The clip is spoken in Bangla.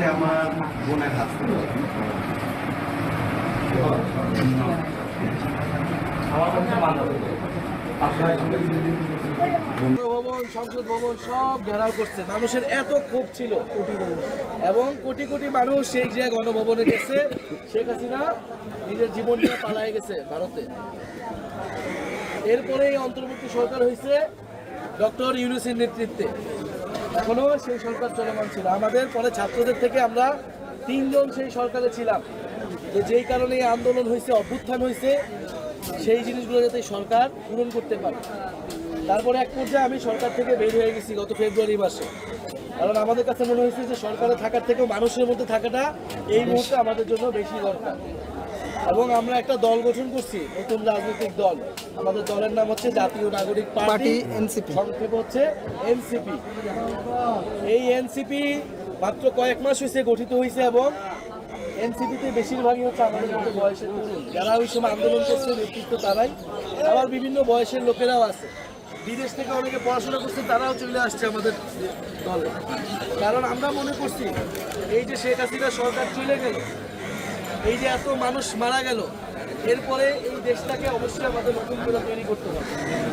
হচ্ছে আমার বোনের হাসপাতাল ভবন সংসদ ভবন সব ঘেরাও করছে। মানুষের এত ক্ষোভ ছিল। এবং কোটি কোটি মানুষ সেই যে গণভবনে গেছে শেখ হাসিনা নিজের জীবন নিয়ে পালায় গেছে ভারতে। এরপরে অন্তর্বর্তী সরকার হয়েছে ডক্টর ইউনুসের নেতৃত্বে। এখনও সেই সরকার চলমান ছিল। আমাদের পরে ছাত্রদের থেকে আমরা তিনজন সেই সরকারে ছিলাম। যে যেই কারণে আন্দোলন হয়েছে, অভ্যুত্থান হয়েছে, সেই জিনিসগুলো যাতে সরকার পূরণ করতে পারে। তারপরে এক পর্যায়ে আমি সরকার থেকে বের হয়ে গেছি গত ফেব্রুয়ারি মাসে। কারণ আমাদের কাছে মনে হয়েছে যে সরকারে থাকার থেকেও মানুষের মধ্যে থাকাটা এই মুহূর্তে আমাদের জন্য বেশি দরকার। এবং আমরা একটা দল গঠন করছি নতুন রাজনৈতিক দল। আমাদের দলের নাম হচ্ছে জাতীয় নাগরিক পার্টি। এনসিপি। সংক্ষেপ হচ্ছে এনসিপি। এই এনসিপি মাত্র কয়েক মাস হয়েছে গঠিত হয়েছে এবং এনসিপিতে বেশিরভাগই হচ্ছে আমাদের মতো বয়সের তরুণ। যারা ওই সময় আন্দোলন করছে নেতৃত্ব তারাই। আবার বিভিন্ন বয়সের লোকেরাও আছে। বিদেশ থেকে অনেকে পড়াশোনা করছে তারাও চলে আসছে আমাদের দলে। কারণ আমরা মনে করছি এই যে শেখ হাসিনা সরকার চলে গেল এই যে এত মানুষ মারা গেল, এরপরে এই দেশটাকে অবশ্যই আমাদের নতুন করে তৈরি করতে হবে।